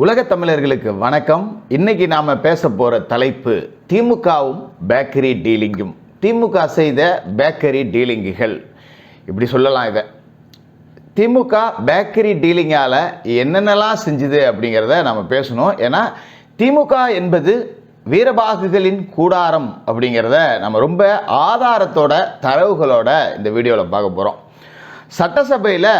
உலக தமிழர்களுக்கு வணக்கம். இன்னைக்கு நாம பேச போற தலைப்பு திமுகவும் பேக்கரி டீலிங்கும். திமுக செய்த பேக்கரி டீலிங்குகள். இப்படி சொல்லலாம் இதை. திமுக பேக்கரி டீலிங்கால என்னென்னலாம் செஞ்சுது அப்படிங்கிறத நம்ம பேசணும். ஏன்னா திமுக என்பது வீரபாகுகளின் கூடாரம் அப்படிங்கிறத நம்ம ரொம்ப ஆதாரத்தோட தரவுகளோட இந்த வீடியோவில் பார்க்க போகிறோம் சட்டசபையில்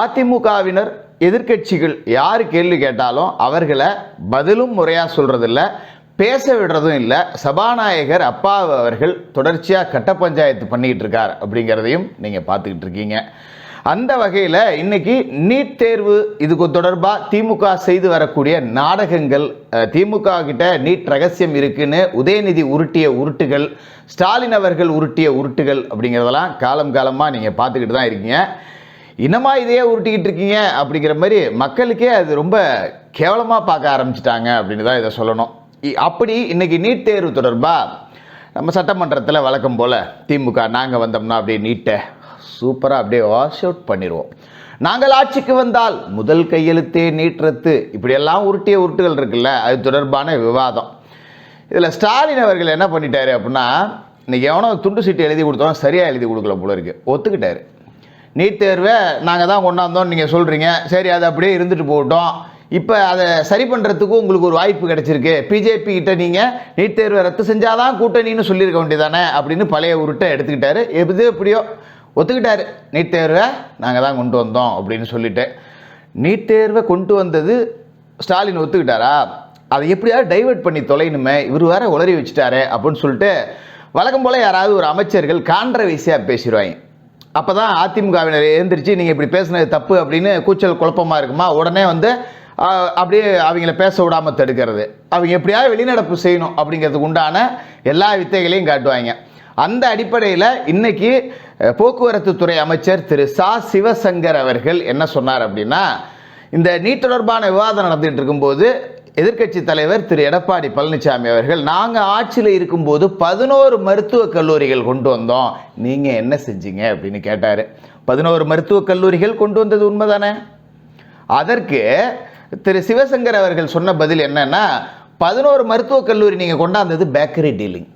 அதிமுகவினர் எதிர்க்கட்சிகள் யார் கேள்வி கேட்டாலும் அவர்களை பதிலும் முறையாக சொல்கிறதில்ல பேச விடுறதும் இல்லை. சபாநாயகர் அப்பா அவர்கள் தொடர்ச்சியாக கட்ட பஞ்சாயத்து பண்ணிக்கிட்டு இருக்கார் அப்படிங்கிறதையும் நீங்கள் பார்த்துக்கிட்டு இருக்கீங்க. அந்த வகையில் இன்னைக்கு நீட் தேர்வு இதுக்கு தொடர்பாக திமுக செய்து வரக்கூடிய நாடகங்கள் திமுக கிட்ட நீட் ரகசியம் இருக்குன்னு உதயநிதி உருட்டிய உருட்டுகள் ஸ்டாலின் அவர்கள் உருட்டிய உருட்டுகள் அப்படிங்கிறதெல்லாம் காலம் காலமாக நீங்கள் பார்த்துக்கிட்டு தான் இருக்கீங்க. இன்னமா இதையே உருட்டிக்கிட்டு இருக்கீங்க அப்படிங்கிற மாதிரி மக்களுக்கே அது ரொம்ப கேவலமாக பார்க்க ஆரம்பிச்சிட்டாங்க அப்படின்னு தான் இதை சொல்லணும். இ- அப்படி இன்னைக்கு நீட் தேர்வு தொடர்பாக நம்ம சட்டமன்றத்தில் வழக்கம் போல் திமுக நாங்கள் வந்தோம்னா அப்படியே நீட்டை சூப்பராக அப்படியே வாஷ் அவுட் பண்ணிடுவோம். நாங்கள் ஆட்சிக்கு வந்தால் முதல் கையெழுத்தே நீட்டுறது இப்படியெல்லாம் உருட்டிய உருட்டுகள் இருக்குல்ல அது தொடர்பான விவாதம். இதில் ஸ்டாலின் அவர்கள் என்ன பண்ணிட்டாரு அப்படின்னா இன்னைக்கு எவனோ துண்டு சீட்டு எழுதி கொடுத்தோம் சரியாக எழுதி கொடுக்கல போல இருக்கு. ஒத்துக்கிட்டாரு. நீட் தேர்வை நாங்கள் தான் கொண்டாந்தோம்னு நீங்கள் சொல்கிறீங்க சரி அது அப்படியே இருந்துட்டு போகட்டும். இப்போ அதை சரி பண்ணுறதுக்கு உங்களுக்கு ஒரு வாய்ப்பு கிடச்சிருக்கு. பிஜேபி கிட்ட நீங்கள் நீட் தேர்வை ரத்து செஞ்சாதான் கூட்டணின்னு சொல்லியிருக்க வேண்டியதானே அப்படின்னு பழைய உருட்டை எடுத்துக்கிட்டாரு. எது எப்படியோ ஒத்துக்கிட்டாரு. நீட் தேர்வை நாங்கள் தான் கொண்டு வந்தோம் அப்படின்னு சொல்லிட்டு. நீட் தேர்வை கொண்டு வந்தது ஸ்டாலின் ஒத்துக்கிட்டாரா? அதை எப்படியாவது டைவர்ட் பண்ணி தொலைணுமே இவர் வேற உளறி வச்சுட்டாரு அப்படின்னு சொல்லிட்டு வழக்கம் போல் யாராவது ஒரு அமைச்சர்கள் கான்ட்ரவைஸியாக பேசிடுவாங்க. அப்போ தான் அதிமுகவினர் எழுந்திரிச்சு நீங்கள் இப்படி பேசுனது தப்பு அப்படின்னு கூச்சல் குழப்பமாக இருக்குமா? உடனே வந்து அப்படியே அவங்கள பேச விடாமல் தடுக்கிறது. அவங்க எப்படியாவது வெளிநடப்பு செய்யணும் அப்படிங்கிறதுக்கு உண்டான எல்லா வித்தைகளையும் காட்டுவாங்க. அந்த அடிப்படையில் இன்னைக்கு போக்குவரத்து துறை அமைச்சர் திரு. சா. சிவசங்கர் அவர்கள் என்ன சொன்னார் அப்படின்னா இந்த நீட் தொடர்பான விவாதம் நடந்துகிட்டு இருக்கும்போது எதிர்க்கட்சி தலைவர் திரு எடப்பாடி பழனிசாமி அவர்கள் நாங்கள் ஆட்சியில் இருக்கும்போது பதினோரு மருத்துவக் கல்லூரிகள் கொண்டு வந்தோம். நீங்கள் என்ன செஞ்சீங்க? அப்படின்னு கேட்டார். பதினோரு மருத்துவக் கல்லூரிகள் கொண்டு வந்தது உண்மைதானே? அதற்கு திரு சிவசங்கர் அவர்கள் சொன்ன பதில் என்னன்னா பதினோரு மருத்துவக் கல்லூரி நீங்கள் கொண்டாந்தது பேக்கரி டீலிங்.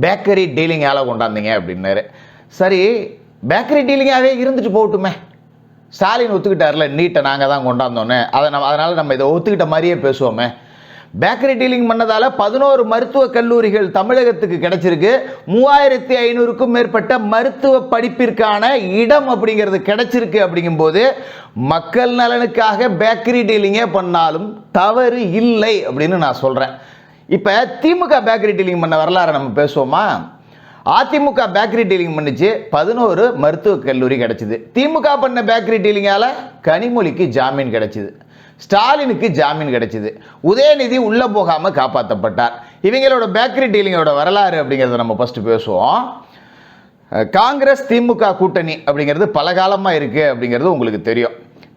பேக்கரி டீலிங்கால கொண்டாந்தீங்க? அப்படின்னாரு. சரி பேக்கரி டீலிங்காகவே இருந்துட்டு போகட்டுமே. ஸ்டாலின் ஒத்துக்கிட்டார்ல நீட்டை நாங்கள் தான் கொண்டாந்தோன்னு. அதை நம்ம அதனால் நம்ம இதை ஒத்துக்கிட்ட மாதிரியே பேசுவோமே. பேக்கரி டீலிங் பண்ணதால் பதினோரு மருத்துவக் கல்லூரிகள் தமிழகத்துக்கு கிடைச்சிருக்கு. மூவாயிரத்தி ஐநூறுக்கும் மேற்பட்ட மருத்துவ படிப்பிற்கான இடம் அப்படிங்கிறது கிடைச்சிருக்கு அப்படிங்கும்போது மக்கள் நலனுக்காக பேக்கரி டீலிங்கே பண்ணாலும் தவறு இல்லை அப்படின்னு நான் சொல்கிறேன் இப்போ திமுக பேக்கரி டீலிங் பண்ண வரலாறை நம்ம பேசுவோமா? அதிமுக பேக்கரி டீலிங் பண்ணிச்சு. பதினோரு மருத்துவக் கல்லூரி கிடைச்சிது. திமுக பண்ண பேக்கரி டீலிங்கால கனிமொழிக்கு ஜாமீன் கிடைச்சிது. ஸ்டாலினுக்கு ஜாமீன் கிடைச்சிது. உதயநிதி உள்ள போகாம காப்பாற்றப்பட்டார் இவங்களோட பேக்கரி டீலிங்கோட வரலாறு அப்படிங்கிறத நம்ம ஃபர்ஸ்ட் பேசுவோம். காங்கிரஸ் திமுக கூட்டணி அப்படிங்கிறது பல காலமாக இருக்குது அப்படிங்கிறது உங்களுக்கு தெரியும்.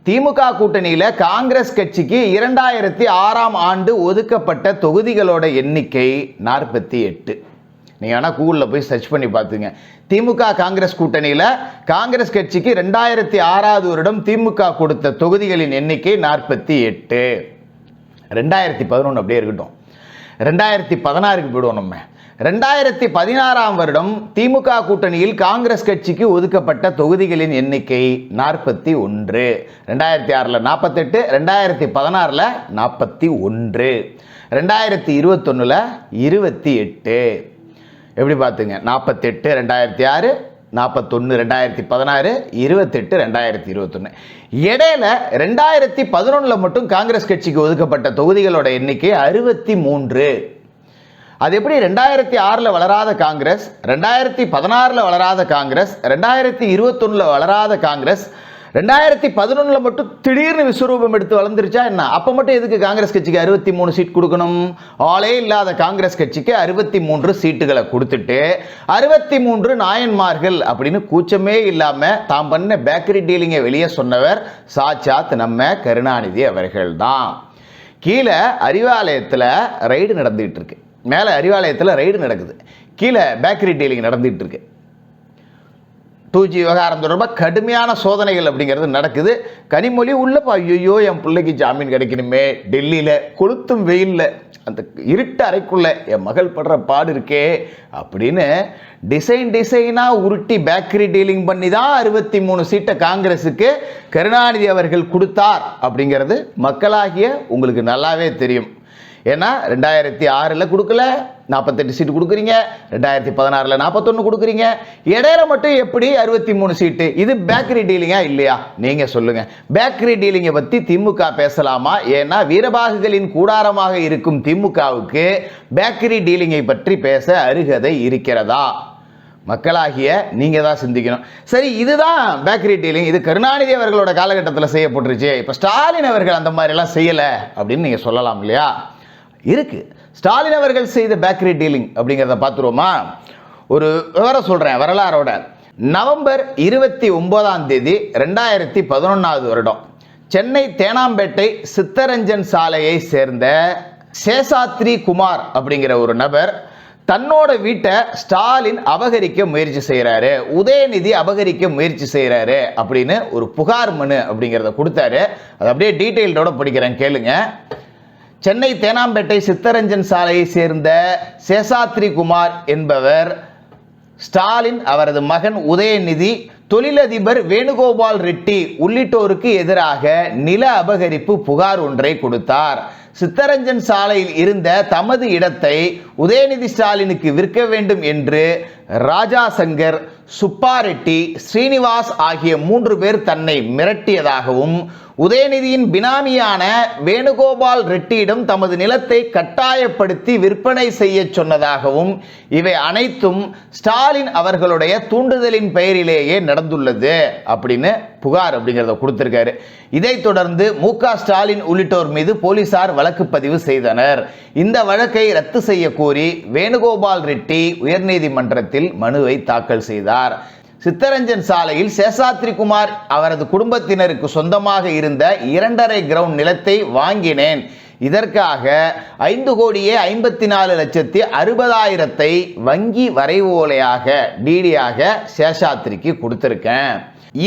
திமுக கூட்டணியில் காங்கிரஸ் கட்சிக்கு இரண்டாயிரத்தி ஆறாம் ஆண்டு ஒதுக்கப்பட்ட தொகுதிகளோட எண்ணிக்கை நாற்பத்தி எட்டு. நீங்கள் வேணால் கூகுளில் போய் சர்ச் பண்ணி பார்த்துங்க. திமுக காங்கிரஸ் கூட்டணியில் காங்கிரஸ் கட்சிக்கு ரெண்டாயிரத்தி ஆறாவது வருடம் திமுக கொடுத்த தொகுதிகளின் எண்ணிக்கை நாற்பத்தி எட்டு. ரெண்டாயிரத்தி பதினொன்று அப்படியே இருக்கட்டும். ரெண்டாயிரத்தி பதினாறுக்கு போயிடுவோம் நம்ம. ரெண்டாயிரத்தி பதினாறாம் வருடம் திமுக கூட்டணியில் காங்கிரஸ் கட்சிக்கு ஒதுக்கப்பட்ட தொகுதிகளின் எண்ணிக்கை நாற்பத்தி ஒன்று. ரெண்டாயிரத்தி ஆறில் நாற்பத்தெட்டு ரெண்டாயிரத்தி பதினாறில் நாற்பத்தி ஒன்று. ரெண்டாயிரத்தி இருபத்தொன்னில் இருபத்தி எட்டு. எப்படி பார்த்துங்க? நாற்பத்தெட்டு ரெண்டாயிரத்தி ஆறு நாற்பத்தொன்று ரெண்டாயிரத்தி பதினாறு இருபத்தெட்டு ரெண்டாயிரத்தி இருபத்தொன்று இடையில ரெண்டாயிரத்தி பதினொன்றில் மட்டும் காங்கிரஸ் கட்சிக்கு ஒதுக்கப்பட்ட தொகுதிகளோட எண்ணிக்கை அறுபத்தி மூன்று. அது எப்படி? ரெண்டாயிரத்தி ஆறில் வளராத காங்கிரஸ் ரெண்டாயிரத்தி பதினாறில் வளராத காங்கிரஸ் ரெண்டாயிரத்தி இருபத்தொன்னில் வளராத காங்கிரஸ் ரெண்டாயிரத்தி பதினொன்றில் மட்டும் திடீர்னு விஸ்வரூபம் எடுத்து வளர்ந்துருச்சா என்ன? அப்போ மட்டும் எதுக்கு காங்கிரஸ் கட்சிக்கு அறுபத்தி மூணு சீட் கொடுக்கணும்? ஆளே இல்லாத காங்கிரஸ் கட்சிக்கு அறுபத்தி மூன்று சீட்டுகளை கொடுத்துட்டு அறுபத்தி மூன்று நாயன்மார்கள் அப்படின்னு கூச்சமே இல்லாமல் தாம் பண்ண பேக்கரி டீலிங்கை வெளியே சொன்னவர் சாட்சாத் நம்ம கருணாநிதி அவர்கள் தான் கீழே அறிவாலயத்தில் ரைடு நடந்துகிட்டு இருக்கு. மேலே அறிவாலயத்தில் ரைடு நடக்குது. கீழே பேக்கரி டீலிங் நடந்துகிட்டு இருக்கு. டூ ஜி விவகாரம் தொடர்பாக கடுமையான சோதனைகள் அப்படிங்கிறது நடக்குது. கனிமொழி உள்ளப்பா ஐயோ என் பிள்ளைக்கு ஜாமீன் கிடைக்கணுமே. டெல்லியில் கொளுத்தும் வெயிலில் அந்த இருட்டு அறைக்குள்ளே என் மகள் படுற பாடு இருக்கே அப்படின்னு டிசைன் டிசைனாக உருட்டி பேக்கரி டீலிங் பண்ணி தான் அறுபத்தி மூணு சீட்டை காங்கிரஸுக்கு கருணாநிதி அவர்கள் கொடுத்தார் அப்படிங்கிறது மக்களாகிய உங்களுக்கு நல்லாவே தெரியும். ஏன்னா ரெண்டாயிரத்தி ஆறில் கொடுக்கல நாற்பத்தெட்டு சீட்டு கொடுக்குறீங்க ரெண்டாயிரத்தி பதினாறில் நாற்பத்தொன்று கொடுக்குறீங்க. இடையில மட்டும் எப்படி அறுபத்தி மூணு சீட்டு இது பேக்கரி டீலிங்கா இல்லையா? நீங்கள் சொல்லுங்கள் பேக்கரி டீலிங்கை பற்றி திமுக பேசலாமா? ஏன்னா வீரபாகுகளின் கூடாரமாக இருக்கும் திமுகவுக்கு பேக்கரி டீலிங்கை பற்றி பேச அருகதை இருக்கிறதா? மக்களாகிய நீங்கள் தான் சிந்திக்கணும். சரி இதுதான் பேக்கரி டீலிங். இது கருணாநிதி அவர்களோட காலகட்டத்தில் செய்யப்பட்டுருச்சு. இப்போ ஸ்டாலின் அவர்கள் அந்த மாதிரிலாம் செய்யலை அப்படின்னு நீங்கள் சொல்லலாம் இல்லையா? இருக்குது ஸ்டாலின் அவர்கள் செய்த பேக்கரி டீலிங் அப்படிங்கிறத பார்த்துருவோமா? ஒரு விவரம் சொல்கிறேன் வரலாறோட. நவம்பர் இருபத்தி ஒன்பதாம் தேதி ரெண்டாயிரத்தி பதினொன்றாவது வருடம். சென்னை தேனாம்பேட்டை சித்தரஞ்சன் சாலையை சேர்ந்த சேஷாத்ரி குமார் அப்படிங்கிற ஒரு நபர் தன்னோட வீட்டை ஸ்டாலின் அபகரிக்க முயற்சி செய்கிறாரு உதயநிதி அபகரிக்க முயற்சி செய்கிறாரு அப்படின்னு ஒரு புகார் மனு அப்படிங்கிறத கொடுத்தாரு. அது அப்படியே டீட்டெயில்டோட படிக்கிறேன் கேளுங்க. சென்னை தேனாம்பேட்டை சித்தரஞ்சன் சாலையை சேர்ந்த சேசாத்ரி குமார் என்பவர் ஸ்டாலின் அவரது மகன் உதயநிதி தொழிலதிபர் வேணுகோபால் ரெட்டி உள்ளிட்டோருக்கு எதிராக நில அபகரிப்பு புகார் ஒன்றை கொடுத்தார். சித்தரஞ்சன் சாலையில் இருந்த தமது இடத்தை உதயநிதி ஸ்டாலினுக்கு விற்க வேண்டும் என்று ராஜா சங்கர் சுப்பாரெட்டி ஸ்ரீனிவாஸ் ஆகிய மூன்று பேர் தன்னை மிரட்டியதாகவும் உதயநிதியின் பினாமியான வேணுகோபால் ரெட்டியிடம் தமது நிலத்தை கட்டாயப்படுத்தி விற்பனை செய்ய சொன்னதாகவும் இவை அனைத்தும் ஸ்டாலின் அவர்களுடைய தூண்டுதலின் பெயரிலேயே நடந்துள்ளது அப்படின்னு புகார் அப்படிங்கிறத கொடுத்திருக்காரு. இதைத் தொடர்ந்து மு ஸ்டாலின் உள்ளிட்டோர் மீது போலீசார் வழக்கு பதிவு செய்தனர். இந்த வழக்கை ரத்து செய்ய கோரி வேணுகோபால் ரெட்டி உயர்நீதிமன்றத்தில் மனுவை தாக்கல் செய்தார். சித்தரஞ்சன் சாலையில் சேஷாத்ரி குமார் அவரது குடும்பத்தினருக்கு சொந்தமாக இருந்த இரண்டரை கிரவுண்ட் நிலத்தை வாங்கினேன். இதற்காக ஐந்து கோடியே ஐம்பத்தி நாலு லட்சத்தி அறுபதாயிரத்தை வங்கி வரைவோலையாக டிடியாக சேஷாத்ரிக்கு கொடுத்துருக்கேன்.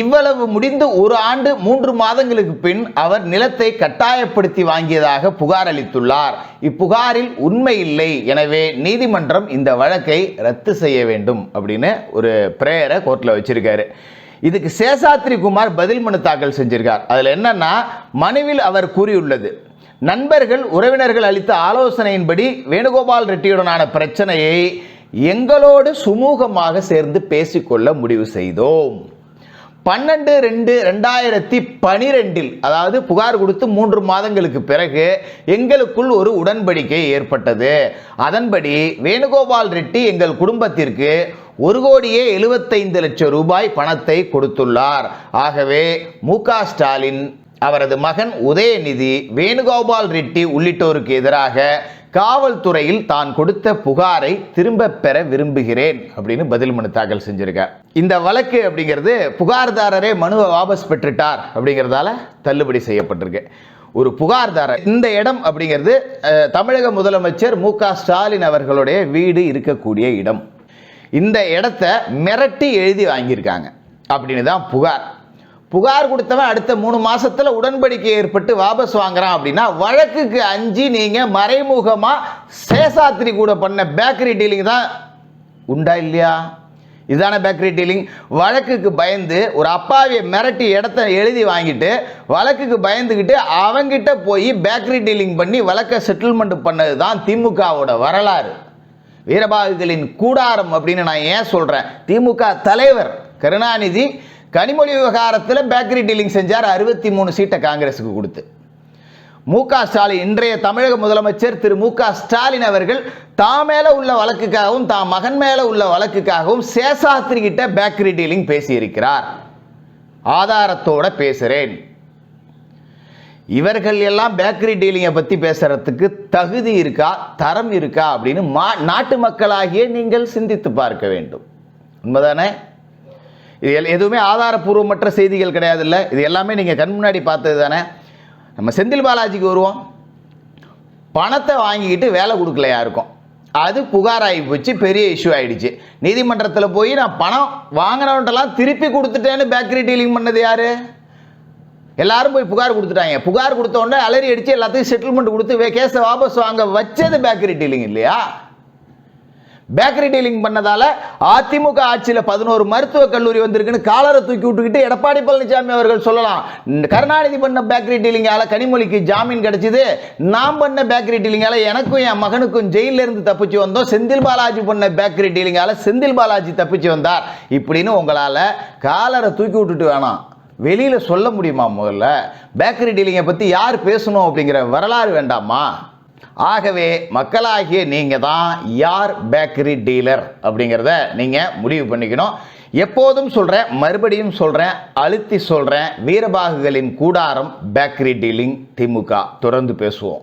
இவ்வளவு முடிந்து ஒரு ஆண்டு மூன்று மாதங்களுக்கு பின் அவர் நிலத்தை கட்டாயப்படுத்தி வாங்கியதாக புகார் அளித்துள்ளார். இப்புகாரில் உண்மை இல்லை. எனவே நீதிமன்றம் இந்த வழக்கை ரத்து செய்ய வேண்டும் அப்படின்னு ஒரு பிரேயரை கோர்ட்டில் வச்சிருக்காரு. இதுக்கு சேஷாத்ரி குமார் பதில் மனு தாக்கல் செஞ்சிருக்கார். அதில் என்னன்னா மனுவில் அவர் கூறியுள்ளது நண்பர்கள் உறவினர்கள் அளித்த ஆலோசனையின்படி வேணுகோபால் ரெட்டியுடனான பிரச்சனையை எங்களோடு சுமூகமாக சேர்ந்து பேசிக்கொள்ள முடிவு செய்தோம். பன்னெண்டு ரெண்டு ரெண்டாயிரத்தி பனிரெண்டில் அதாவது புகார் கொடுத்து மூன்று மாதங்களுக்கு பிறகு எங்களுக்குள் ஒரு உடன்படிக்கை ஏற்பட்டது. அதன்படி வேணுகோபால் ரெட்டி எங்கள் குடும்பத்திற்கு ஒரு கோடியே எழுபத்தைந்து லட்சம் ரூபாய் பணத்தை கொடுத்துள்ளார். ஆகவே மு ஸ்டாலின் அவரது மகன் உதயநிதி வேணுகோபால் ரெட்டி உள்ளிட்டோருக்கு எதிராக காவல்துறையில் தான் கொடுத்த புகாரை திரும்ப பெற விரும்புகிறேன் அப்படின்னு பதில் மனு தாக்கல் செஞ்சிருக்கார் இந்த வழக்கு அப்படிங்கிறது புகார்தாரரே மனுவை வாபஸ் பெற்றுட்டார் அப்படிங்கிறதால தள்ளுபடி செய்யப்பட்டிருக்கு. ஒரு புகார்தாரர் இந்த இடம் அப்படிங்கிறது தமிழக முதலமைச்சர் மு க ஸ்டாலின் அவர்களுடைய வீடு இருக்கக்கூடிய இடம். இந்த இடத்த மிரட்டி எழுதி வாங்கியிருக்காங்க. அப்படின்னு தான் புகார். புகார் கொடுத்தவன் அடுத்த மூணு மாசத்துல உடன்படிக்கை ஏற்பட்டு வாபஸ் வாங்குறான் அப்படின்னா வழக்குக்கு அஞ்சு நீங்க மறைமுகமா சேசாத்திரி கூட பண்ண பேக்கரி டீலிங் தான் உண்டா இல்லையா? இதுதானே பேக்கரி டீலிங். வழக்குக்கு பயந்து ஒரு அப்பாவியை மிரட்டி இடத்த எழுதி வாங்கிட்டு வழக்குக்கு பயந்துக்கிட்டு அவங்கிட்ட போய் பேக்கரி டீலிங் பண்ணி வழக்கை செட்டில்மெண்ட் பண்ணது தான் திமுகவோட வரலாறு. வீரபாகுகளின் கூடாரம் அப்படின்னு நான் ஏன் சொல்கிறேன் திமுக தலைவர் கருணாநிதி கனிமொழி விவகாரத்தில் பேக்கரி டீலிங் செஞ்சார் அறுபத்தி மூணு சீட்டை காங்கிரஸுக்கு கொடுத்து. மு க ஸ்டாலின் இன்றைய தமிழக முதலமைச்சர் திரு மு க ஸ்டாலின் அவர்கள் தான் மேலே உள்ள வழக்குக்காகவும் தான் மகன் மேலே உள்ள வழக்குக்காகவும் சேஷாத்திரி கிட்ட பேக்கரி டீலிங் பேசியிருக்கிறார். ஆதாரத்தோட பேசுறேன். இவர்கள் எல்லாம் பேக்கரி டீலிங்கை பற்றி பேசுறதுக்கு தகுதி இருக்கா தரம் இருக்கா அப்படின்னு மா நாட்டு மக்களாகிய நீங்கள் சிந்தித்து பார்க்க வேண்டும். உண்மைதானே? இது எல்- எதுவுமே ஆதாரப்பூர்வமற்ற செய்திகள் கிடையாதுல்ல. இது எல்லாமே நீங்கள் கண் முன்னாடி பார்த்தது தானே. நம்ம செந்தில் பாலாஜிக்கு வருவோம். பணத்தை வாங்கிக்கிட்டு வேலை கொடுக்கல யாருக்கும் அது புகாராகி போச்சு பெரிய இஷ்யூ ஆகிடுச்சு நீதிமன்றத்தில் போய் நான் பணம் வாங்கினவன்ட்டெல்லாம் திருப்பி கொடுத்துட்டேன்னு பேக்கரி டீலிங் பண்ணது யார்? எல்லாரும் போய் புகார் கொடுத்துட்டாங்க. புகார் கொடுத்த உடனே அலறி அடிச்சு எல்லாத்தையும் செட்டில்மெண்ட் கொடுத்து கேஸை வாபஸ் வாங்க வச்சது பேக்கரி டீலிங் இல்லையா? பேக்கரி டீலிங் பண்ணதால அதிமுக ஆட்சியில் பதினோரு மருத்துவக் கல்லூரி வந்திருக்குன்னு காலரை தூக்கி விட்டுக்கிட்டு எடப்பாடி பழனிசாமி அவர்கள் சொல்லலாம். கருணாநிதி பண்ண பேக்கரி டீலிங்கால கனிமொழிக்கு ஜாமீன் கிடைச்சது. நான் பண்ண பேக்கரி டீலிங்கால எனக்கும் என் மகனுக்கும் ஜெயிலில் இருந்து தப்பிச்சு வந்தோம். செந்தில் பாலாஜி பண்ண பேக்கரி டீலிங்கால செந்தில் பாலாஜி தப்பிச்சு வந்தார். இப்படின்னு உங்களால் காலரை தூக்கி விட்டுட்டு வேணாம். வெளியில் சொல்ல முடியுமா முதல்ல? பேக்கரி டீலிங்கை பற்றி யார் பேசணும் அப்படிங்கிற வரலாறு வேண்டாமா? ஆகவே மக்களாகிய நீங்கள் தான் யார் பேக்கரி டீலர் அப்படிங்கிறத நீங்கள் முடிவு பண்ணிக்கணும். எப்போதும் சொல்கிறேன் மறுபடியும் சொல்கிறேன் அழுத்தி சொல்கிறேன் வீரபாகுகளின் கூடாரம் பேக்கரி டீலிங் திமுக. தொடர்ந்து பேசுவோம்.